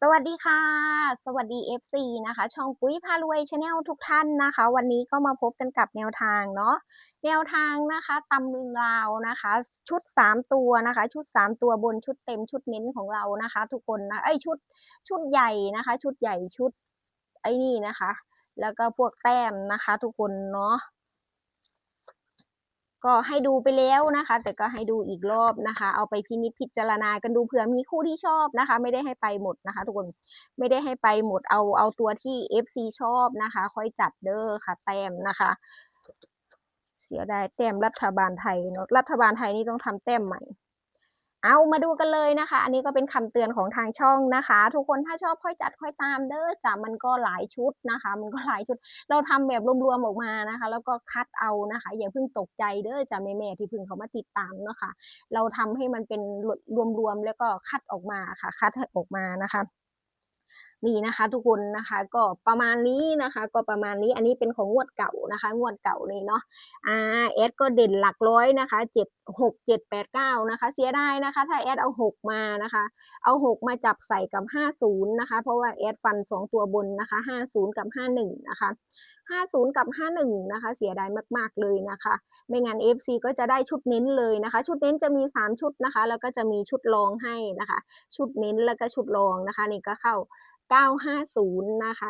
สวัสดีค่ะ สวัสดี FC นะคะ ช่องปุ้ยพารวยชาแนลทุกท่านนะคะ วันนี้ก็มาพบกันกับแนวทางเนาะแนวทางนะคะตำราวนะคะ ชุด 3 ตัวนะคะ ชุด 3 ตัวบนชุดเต็มชุดเน้นของเรานะคะ ทุกคนนะเอ้ยชุดชุดใหญ่นะคะ ชุดใหญ่ชุดไอ้นี่นะคะ แล้วก็พวกแต้มนะคะ ทุกคนเนาะ ก็ให้ดูไปแล้วนะคะ แต่ก็ให้ดูอีกรอบนะคะ เอาไปพินิจพิจารณากันดูเผื่อมีคู่ที่ชอบนะคะ ไม่ได้ให้ไปหมดนะคะ ทุกคนไม่ได้ให้ไปหมดเอาเอาตัวที่ FC ชอบนะคะ ค่อยจัดเด้อค่ะ แต้มนะคะ เสียดายแต้มรัฐบาลไทยเนาะรัฐบาลไทยนี่ต้องทำแต้มใหม่ เอามาดูกันเลยนะคะ อันนี้ก็เป็นคำเตือนของทางช่องนะคะ ทุกคนถ้าชอบค่อยจัดค่อยตามเด้อจ้ะมันก็หลายชุดนะคะ มันก็หลายชุด เราทำแบบรวมๆออกมานะคะ แล้วก็คัดเอานะคะ อย่าเพิ่งตกใจเด้อจ้ะแม่ๆที่เพิ่งเขามาติดตามเนาะค่ะเราทำให้มันเป็นรวมๆแล้วก็คัดออกมาค่ะ คัดออกมานะคะ นี่นะคะ ทุกคนนะคะก็ประมาณนี้นะคะ ก็ประมาณนี้อันนี้เป็นของงวดเก่านะคะ งวดเก่าเลยเนาะอ่าแอดก็เด่นหลักร้อยนะคะเจ็ดหกเจ็ดแปดเก้านะคะ เสียไดายนะคะ ถ้าแอดเอาหกมานะคะ เอาหกมาจับใส่กับห้าศูนย์นะคะ เพราะว่าแอดฟันสองตัวบนนะคะห้าศูนย์กับห้าหนึ่งนะคะห้าศูนย์กับห้าหนึ่งนะคะ เสียดายมาก ๆเลยนะคะ ไม่งั้น FC ก็จะได้ชุดเน้นเลยนะคะ ชุดเน้นจะมี3ชุดนะคะ แล้วก็จะมีชุดรองให้นะคะ ชุดเน้นแล้วก็ชุดรองนะคะ นี่ก็เข้า950 นะคะ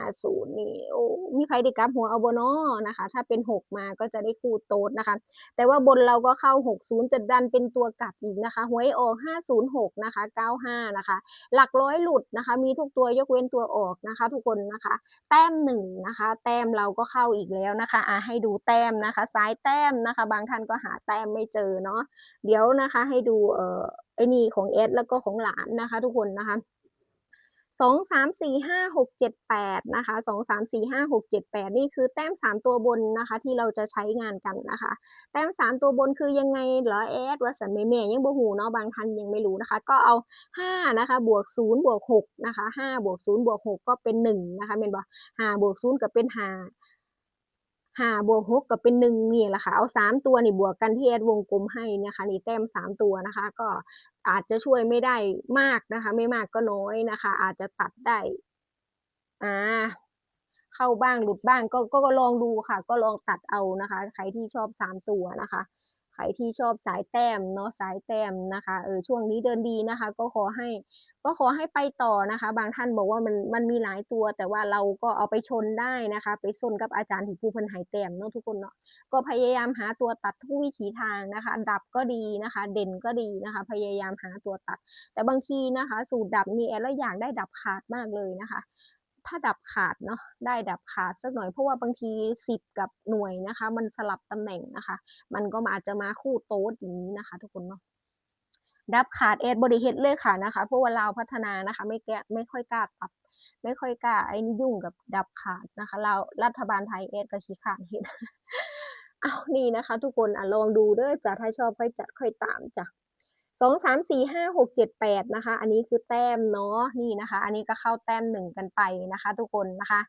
950 นี่ โอ้ มีใครได้กลับหัวเอาบนอนะคะ ถ้าเป็น 6 มาก็จะได้คู่โต๊ดนะคะ แต่ว่าบนเราก็เข้า 60จะดันเป็นตัวกลับอีกนะคะหวยออก 506 นะคะ 95 นะคะ หลักร้อยหลุดนะคะ มีทุกตัวยกเว้นตัวออกนะคะ ทุกคนนะคะ แต้มหนึ่งนะคะ แต้มเราก็เข้าอีกแล้วนะคะอะให้ดูแต้มนะคะ ซ้ายแต้มนะคะ บางท่านก็หาแต้มไม่เจอเนาะ เดี๋ยวนะคะให้ดู เอ่อ ไอ้นี่ของเอสแล้วก็ของหลานนะคะ ทุกคนนะคะ สองสามสี่ห้าหกเจ็ดแปดนะคะสองสามสี่ห้าหกเจ็ดแปดนี่คือแต้มสามตัวบนนะคะ ที่เราจะใช้งานกันนะคะ แต้มสามตัวบนคือยังไงเหรอแอดวัสันแม่แม่ยังบ่หูเนาะบางท่านยังไม่รู้นะคะ ก็เอาห้านะคะบวกศูนย์บวกหกนะคะห้าบวกศูนย์บวกหกก็เป็นหนึ่งนะคะเมนบอกห้าบวกศูนย์ก็เป็นห้า ห้าบวกหกก็เป็นหนึ่งนี่แหละค่ะ เอาสามตัวนี่บวกกันที่แอดวงกลมให้นะคะนี่แต้มสามตัวนะคะ ก็อาจจะช่วยไม่ได้มากนะคะ ไม่มากก็น้อยนะคะ อาจจะตัดได้อ่าเข้าบ้างหลุดบ้างก็ก็ก็ลองดูค่ะ ก็ลองตัดเอานะคะ ใครที่ชอบสามตัวนะคะ รที่ชอบสายแต้มเนาะสายแต้มนะคะเออช่วงนี้เดินดีนะคะ ก็ขอให้ก็ขอให้ไปต่อนะคะ บางท่านบอกว่ามันมันมีหลายตัว แต่ว่าเราก็เอาไปชนได้นะคะ ไปชนกับอาจารย์ที่ผู้พันหายแต้มเนาะทุกคนเนาะก็พยายามหาตัวตัดทุกวิถีทางนะคะ ดับก็ดีนะคะ เด่นก็ดีนะคะ พยายามหาตัวตัด แต่บางทีนะคะ สูตรดับนี่แอดแล้วอยากได้ดับขาดมากเลยนะคะ ถ้าดับขาดเนาะได้ดับขาดสักหน่อยเพราะว่าบางทีสิบกับหน่วยนะคะ มันสลับตำแหน่งนะคะ มันก็อาจจะมาคู่โต๊ดอย่างนี้นะคะ ทุกคนเนาะดับขาดแอดบริเฮดเลยค่ะนะคะเพราะว่าเราพัฒนานะคะ ไม่แก้ไม่ค่อยกล้าตัดไม่ค่อยกล้าไอ้นี่ยุ่งกับดับขาดนะคะ เรารัฐบาลไทยแอดก็ขี้ขาดเห็นเอานี่นะคะ ทุกคนอะลองดูเด้อจ้ะถ้าชอบค่อยจัดค่อยตามจ้ะ สองสามสี่ห้าหกเจ็ดแปดนะคะ อันนี้คือแต้มเนาะนี่นะคะ อันนี้ก็เข้าแต้มหนึ่งกันไปนะคะ ทุกคนนะคะ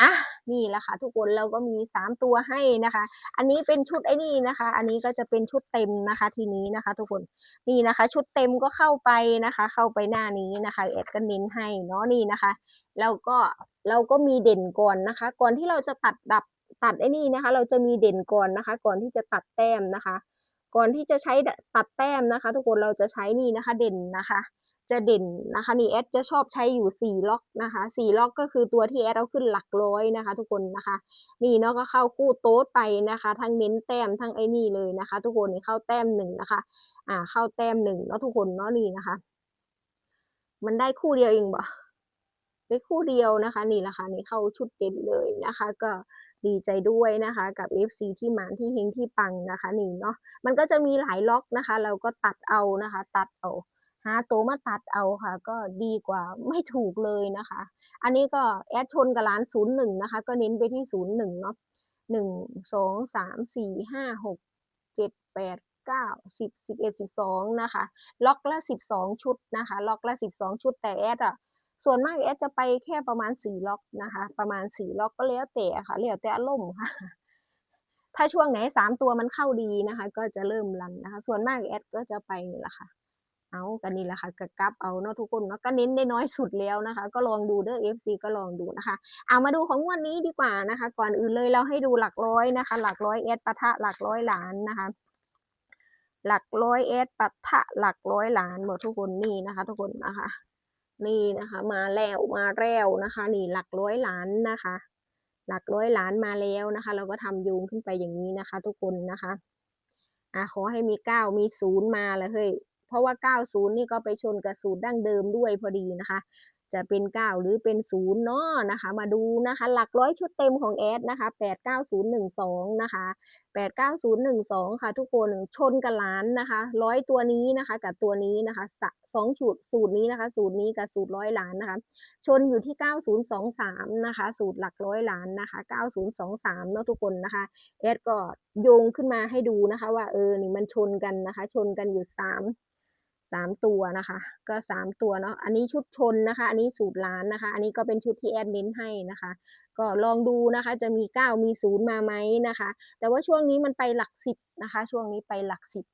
อะนี่แหละค่ะทุกคนเราก็มีสามตัวให้นะคะ อันนี้เป็นชุดไอ้นี่นะคะ อันนี้ก็จะเป็นชุดเต็มนะคะ ทีนี้นะคะ ทุกคนนี่นะคะ ชุดเต็มก็เข้าไปนะคะ เข้าไปหน้านี้นะคะแอดก็เน้นให้เนาะนี่นะคะแล้วก็เราก็มีเด่นก่อนนะคะ ก่อนที่เราจะตัดดับตัดไอ้นี่นะคะ เราจะมีเด่นก่อนนะคะ ก่อนที่จะตัดแต้มนะคะ ก่อนที่จะใช้ตัดแต้มนะคะ ทุกคนเราจะใช้นี่นะคะเด่นนะคะ จะเด่นนะคะนี่แอดจะชอบใช้อยู่สี่ล็อกนะคะสี่ล็อกก็คือตัวที่แอดเอาขึ้นหลักร้อยนะคะ ทุกคนนะคะ นี่เนาะก็เข้าคู่โต๊ดไปนะคะ ทั้งเน้นแต้มทั้งไอ้นี่เลยนะคะ ทุกคนนี่เข้าแต้มหนึ่งนะคะอ่าเข้าแต้มหนึ่งเนาะทุกคนเนาะนี่นะคะ มันได้คู่เดียวเองบ่ได้คู่เดียวนะคะ นี่ละคะนี่เข้าชุดเด่นเลยนะคะ ก็ ดีใจด้วยนะคะ กับ FC ที่หมานที่เฮงที่ปังนะคะนี่เนาะมันก็จะมีหลายล็อกนะคะ เราก็ตัดเอานะคะ ตัดเอาหาตัวมาตัดเอาค่ะ ก็ดีกว่าไม่ถูกเลยนะคะ อันนี้ก็แอดชนกับร้านศูนย์หนึ่งนะคะ ก็เน้นไปที่ศูนย์หนึ่งเนาะหนึ่งสองสามสี่ห้าหกเจ็ดแปดเก้าสิบสิบเอ็ดสิบสองนะคะ ล็อกละสิบสองชุดนะคะ ล็อกละสิบสองชุดแต่แอดอะ ส่วนมากแอดจะไปแค่ประมาณสี่ล็อกนะคะ ประมาณสี่ล็อกก็แล้วแต่ค่ะแล้วแต่อารมณ์ค่ะ ถ้าช่วงไหนสามตัวมันเข้าดีนะคะ ก็จะเริ่มรันนะคะ ส่วนมากแอดก็จะไปนี่แหละค่ะ เอากันนี่แหละค่ะกกลับเอาเนาะทุกคนเนาะก็เน้นได้น้อยสุดแล้วนะคะ ก็ลองดูเด้อ FC ก็ลองดูนะคะ เอามาดูของงวันนี้ดีกว่านะคะ ก่อนอื่นเลยเราให้ดูหลักร้อยนะคะ หลักร้อยเอสปะทะหลักร้อยล้านนะคะหลักร้อยเอสปะทะหลักร้อยล้านหมดทุกคนนี่นะคะ ทุกคนนะคะ นี่นะคะ มาแล้วมาแล้วนะคะ นี่หลักร้อยล้านนะคะ หลักร้อยล้านมาแล้วนะคะ เราก็ทำโยงขึ้นไปอย่างนี้นะคะ ทุกคนนะคะอะขอให้มีเก้ามีศูนย์มาแล้วเฮ้ยเพราะว่าเก้าศูนย์นี่ก็ไปชนกับศูนย์ดั้งเดิมด้วยพอดีนะคะ จะเป็นเก้าหรือเป็นศูนย์เนาะนะคะ มาดูนะคะ หลักร้อยชุดเต็มของแอดนะคะแปดเก้าศูนย์หนึ่งสองนะคะแปดเก้าศูนย์หนึ่งสองค่ะทุกคนชนกับล้านนะคะร้อยตัวนี้นะคะ กับตัวนี้นะคะสองสูตรสูตรนี้นะคะ สูตรนี้กับสูตรร้อยล้านนะคะ ชนอยู่ที่ 9023 นะคะ สูตรหลักร้อยล้านนะคะ 9023 เนาะทุกคนนะคะเอดก็โยงขึ้นมาให้ดูนะคะ ว่าเออนี่มันชนกันนะคะ ชนกันอยู่ 3 3ตัวนะคะ ก็3ตัวเนาะอันนี้ชุดชนนะคะ อันนี้สูตรล้านนะคะ อันนี้ก็เป็นชุดที่แอดเน้นให้นะคะ ก็ลองดูนะคะจะมี9มี0มาไหมนะคะ แต่ว่าช่วงนี้มันไปหลัก10นะคะ ช่วงนี้ไปหลัก10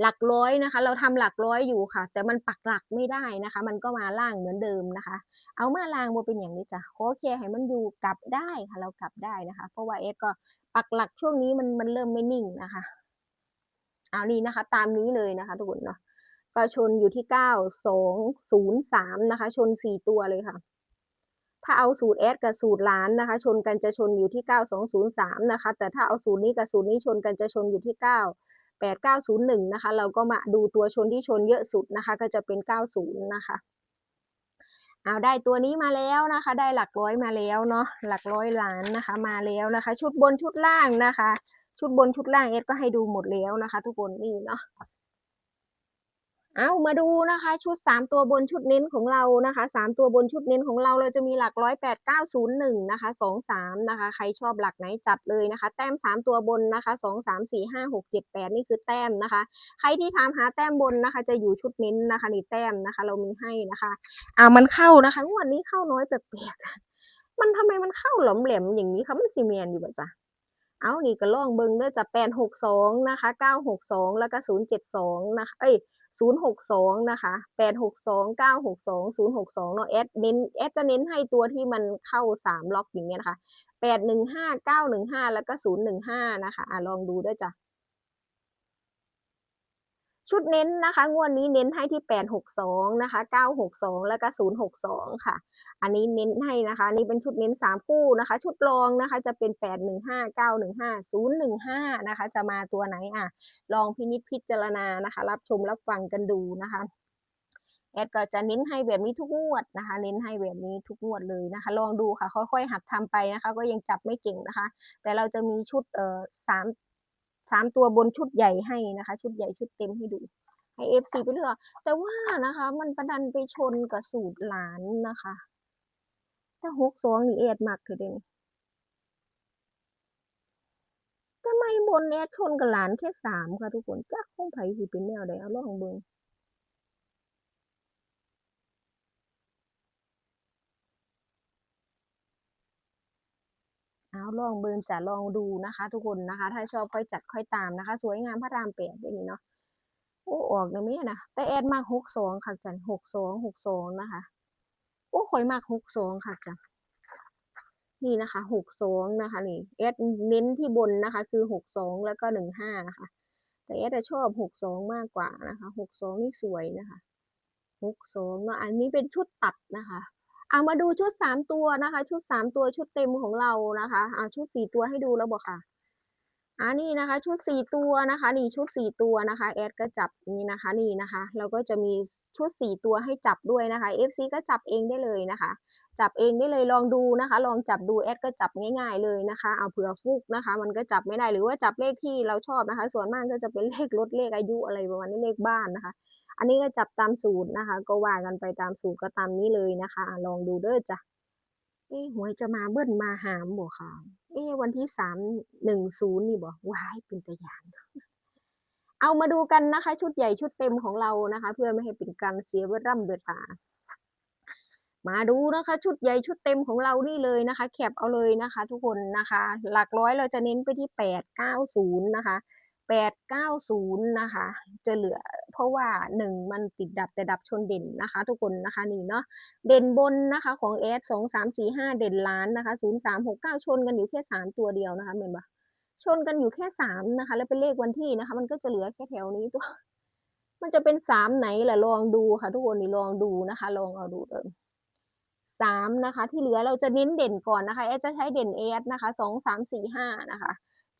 หลักร้อยนะคะ เราทำหลักร้อยอยู่ค่ะ แต่มันปักหลักไม่ได้นะคะ มันก็มาล่างเหมือนเดิมนะคะ เอามาล่างโบเป็นอย่างนี้จ้ะขอเคให้มันอยู่กลับได้ค่ะ เรากลับได้นะคะ เพราะว่าเอสก็ปักหลักช่วงนี้มันมันเริ่มไม่นิ่งนะคะเอานี่นะคะ ตามนี้เลยนะคะ ทุกคนเนาะ ก็ชนอยู่ที่เก้าสองศูนย์สามนะคะ ชนสี่ตัวเลยค่ะ ถ้าเอาสูตร S กับสูตรล้านนะคะ ชนกันจะชนอยู่ที่ 9203 นะคะ แต่ถ้าเอาสูตรนี้กับสูตรนี้ชนกันจะชนอยู่ที่ 9 8901 นะคะ เราก็มาดูตัวชนที่ชนเยอะสุดนะคะ ก็จะเป็น 90 นะคะเอาได้ตัวนี้มาแล้วนะคะ ได้หลักร้อยมาแล้วเนาะหลักร้อยล้านนะคะ มาแล้วนะคะ ชุดบนชุดล่างนะคะ ชุดบนชุดล่างเอสก็ให้ดูหมดแล้วนะคะ ทุกคนนี่เนาะ เอามาดูนะคะ ชุด 3 ตัวบนชุดเน้นของเรานะคะ 3 ตัวบนชุดเน้นของเราเราจะมีหลักร้อยแปดเก้าศูนย์หนึ่งนะคะสองสามนะคะ ใครชอบหลักไหนจัดเลยนะคะ แต้ม 3 ตัวบนนะคะสองสามสี่ห้าหกเจ็ดแปดนี่คือแต้มนะคะ ใครที่ถามหาแต้มบนนะคะ จะอยู่ชุดเน้นนะคะนี่แต้มนะคะ เรามีให้นะคะอ่ามันเข้านะคะงวดนี้เข้าน้อยแปลกๆมันทำไมมันเข้าหลอมแหลมอย่างนี้คะมันซีเมียนอยู่บ่จ๊ะเอานี่ก็ลองเบิงเด้อจะแปดหกสองนะคะเก้าหกสองแล้วก็ศูนย์เจ็ดสองนะคะเอ้ย ศูนย์หกสองนะคะแปดหกสองเก้าหกสองศูนย์หกสองเนาะแอดเน้นแอดจะเน้นให้ตัวที่มันเข้าสามล็อกอย่างเงี้ยนะคะแปดหนึ่งห้าเก้าหนึ่งห้าแล้วก็ศูนย์หนึ่งห้านะคะอะลองดูด้วยจ้ะ ชุดเน้นนะคะงวดนี้เน้นให้ที่ 862 นะคะ 962 แล้วก็ 062 ค่ะ อันนี้เน้นให้นะคะนนี้เป็นชุดเน้น 3 คู่นะคะ ชุดรองนะคะจะเป็น 815 915 015 นะคะ จะมาตัวไหนอะ ลองพินิจพิจารณานะคะ รับชมรับฟังกันดูนะคะ แอดก็จะเน้นให้แบบนี้ทุกงวดนะคะ เน้นให้แบบนี้ทุกงวดเลยนะคะ ลองดูค่ะ ค่อยๆหัดทำไปนะคะ ก็ยังจับไม่เก่งนะคะ แต่เราจะมีชุดเอ่อสาม สามตัวบนชุดใหญ่ให้นะคะ ชุดใหญ่ชุดเต็มให้ดู ให้เอฟซีไปเลือกแต่ว่านะคะ มันประดันไปชนกับสูตรหลานนะคะแต่หกสองนี่เอ็ดมากเถอเด่นทำไมบนเอ็ดชนกับหลานแค่สามค่ะทุกคนจักคงไผสิเป็นแนวใดเอาลองเบิ่งเอา ลองเบิ่งจะลองดูนะคะ ทุกคนนะคะ ถ้าชอบค่อยจัดค่อยตามนะคะ สวยงามพระรามแปดอย่างนี้เนาะโอ้ออกนะแม่นะแต่แอดมากหกสองค่ะจันหกสองหกสองนะคะโอ้ข่อยมากหกสองค่ะจันนี่นะคะหกสองนะคะนี่แอดเน้นที่บนนะคะ คือหกสองแล้วก็หนึ่งห้านะคะ แต่แอดจะชอบหกสองมากกว่านะคะหกสองนี่สวยนะคะหกสองเนาะอันนี้เป็นชุดตัดนะคะ เอามาดูชุดสามตัวนะคะ ชุดสามตัวชุดเต็มของเรานะคะเอาชุดสี่ตัวให้ดูแล้วบอกค่ะอ่านี่นะคะชุดสี่ตัวนะคะ นี่ชุดสี่ตัวนะคะแอดก็จับนี่นะคะนี่นะคะเราก็จะมีชุดสี่ตัวให้จับด้วยนะคะ FC ก็จับเองได้เลยนะคะ จับเองได้เลยลองดูนะคะ ลองจับดูแอดก็จับง่ายๆเลยนะคะ เอาเผื่อฟุกนะคะ มันก็จับไม่ได้หรือว่าจับเลขที่เราชอบนะคะ ส่วนมากก็จะเป็นเลขรถเลขอายุอะไรประมาณนี้เลขบ้านนะคะ อันนี้ก็จับตามสูตรนะคะ ก็ว่ากันไปตามสูตรก็ตามนี้เลยนะคะ ลองดูเด้อจ้ะเอ๊ะหวยจะมาเบิ้ลมาหามบ่ค่ะ เอ๊ะวันที่สามหนึ่งศูนย์นี่บอกว้ายเป็นตะยานเอามาดูกันนะคะ ชุดใหญ่ชุดเต็มของเรานะคะ เพื่อไม่ให้เป็นการเสียเวลาเวลามาดูนะคะ ชุดใหญ่ชุดเต็มของเรานี่เลยนะคะแคปเอาเลยนะคะ ทุกคนนะคะ หลักร้อยเราจะเน้นไปที่แปดเก้าศูนย์นะคะ แปดเก้าศูนย์นะคะ จะเหลือเพราะว่าหนึ่งมันติดดับแต่ดับชนเด่นนะคะ ทุกคนนะคะนี่เนาะเด่นบนนะคะของเอสสองสามสี่ห้าเด่นล้านนะคะศูนย์สามหกเก้าชนกันอยู่แค่สามตัวเดียวนะคะเห็นปะชนกันอยู่แค่สามนะคะ แล้วเป็นเลขวันที่นะคะ มันก็จะเหลือแค่แถวนี้ตัว มันจะเป็นสามไหนล่ะลองดูค่ะ ทุกคนนี่ลองดูนะคะ ลองเอาดูเดิมสามนะคะ ที่เหลือเราจะเน้นเด่นก่อนนะคะเอสจะใช้เด่นเอสนะคะสองสามสี่ห้านะคะ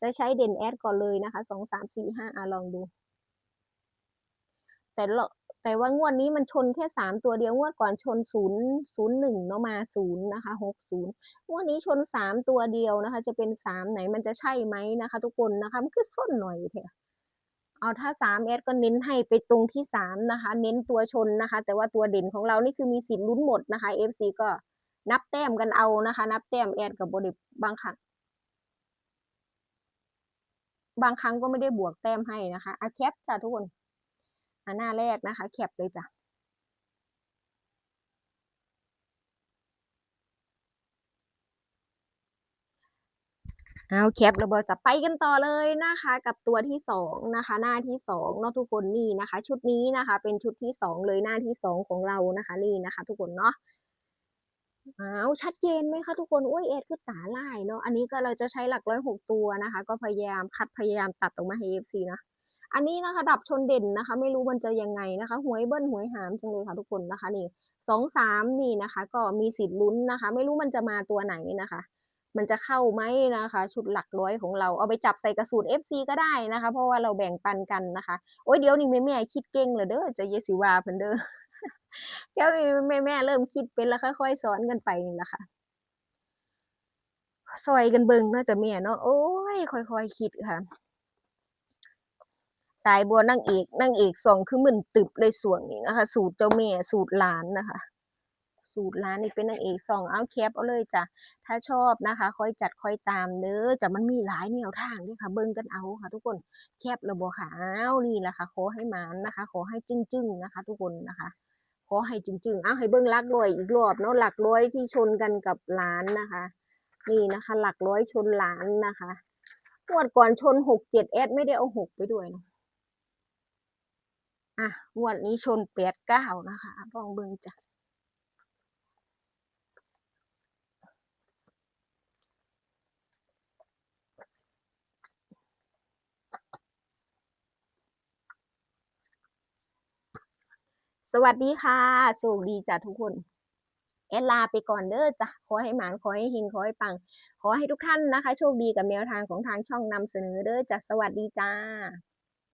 จะใช้เด่นแอดก่อนเลยนะคะสองสามสี่ห้าอะลองดู แต่ละแต่ว่างวดนี้มันชนแค่สามตัวเดียวงวดก่อนชนศูนย์ศูนย์หนึ่งเนาะมาศูนย์นะคะหกศูนย์งวดนี้ชนสามตัวเดียวนะคะ จะเป็นสามไหนมันจะใช่ไหมนะคะ ทุกคนนะคะมันคือส้นหน่อยเถอะเอาถ้าสามเอสก็เน้นให้ไปตรงที่สามนะคะ เน้นตัวชนนะคะ แต่ว่าตัวเด่นของเรานี่คือมีสิทธิ์ลุ้นหมดนะคะเอฟซีก็นับแต้มกันเอานะคะ นับแต้มแอดกับบริบางครั้ง บางครั้งก็ไม่ได้บวกแต้มให้นะคะอะแคปจ้ะทุกคนอะหน้าแรกนะคะ แคปเลยจ้ะเอาแคประเบิดจะไปกันต่อเลยนะคะ กับตัวที่สองนะคะ หน้าที่สองเนาะทุกคนนี่นะคะ ชุดนี้นะคะ เป็นชุดที่สองเลยหน้าที่สองของเรานะคะ นี่นะคะ ทุกคนเนาะ อาชัดเจนไหมคะทุกคน อุ้ยเอ็ดคือตาลายเนาะ อันนี้ก็เราจะใช้หลักร้อยหกตัวนะคะ ก็พยายามคัดพยายามตัดออกมาให้เอฟซีนะ อันนี้นะคะ ดับชนเด่นนะคะ ไม่รู้มันจะยังไงนะคะ หวยเบิ้ลหวยหามจังเลยค่ะทุกคนนะคะนี่สองสามนี่นะคะ ก็มีสิทธิ์ลุ้นนะคะ ไม่รู้มันจะมาตัวไหนนะคะ มันจะเข้าไหมนะคะ ชุดหลักร้อยของเรา เอาไปจับใส่กระสูตร FC ก็ได้นะคะ เพราะว่าเราแบ่งปันกันนะคะ โอ้ยเดี๋ยวนี้แม่แม่คิดเก่งเหรอเด้อจะเยสิวาเพิ่นเด้อ เดี๋ยวแม่แม่เริ่มคิดเป็นแล้วค่อยๆสอนกันไปนี่แหละค่ะซอยกันเบิ่งเนาะจ้ะแม่เนาะโอ้ยค่อยๆคิดค่ะ ตายบัวนางเอกนางเอกสองคือมึนตึบเลยส่วงนี้นะคะ สูตรเจ้าแม่สูตรหลานนะคะ สูตรร้านนี่เป็นนางเอกสองเอาแคปเอาเลยจ้ะถ้าชอบนะคะ ค่อยจัดค่อยตามเด้อแต่มันมีหลายแนวทางด้วยค่ะ เบิ่งกันเอาค่ะ ทุกคนแคประบบค่ะอ้าวนี่แหละค่ะขอให้หมานนะคะ ขอให้จึ้งๆนะคะ ทุกคนนะคะ อให้จริง ๆ เอาให้เบิ้งหลักร้อยอีกรอบเนาะหลักร้อยที่ชนกันกับล้านนะคะ นี่นะคะ หลักร้อยชนล้านนะคะงวดก่อนชนหกเจ็ดเอสไม่ได้เอาหกไปด้วยนะอะงวดนี้ชนแปดเก้านะคะลองเบิ้งจ้ะ สวัสดีค่ะสุขดีจ้ะทุกคน แอดลาไปก่อนเด้อจ้ะ ขอให้หมานขอให้หิงขอให้ปัง ขอให้ทุกท่านนะคะ โชคดีกับแนวทางของทางช่องนำเสนอเด้อจ้ะ สวัสดีจ้า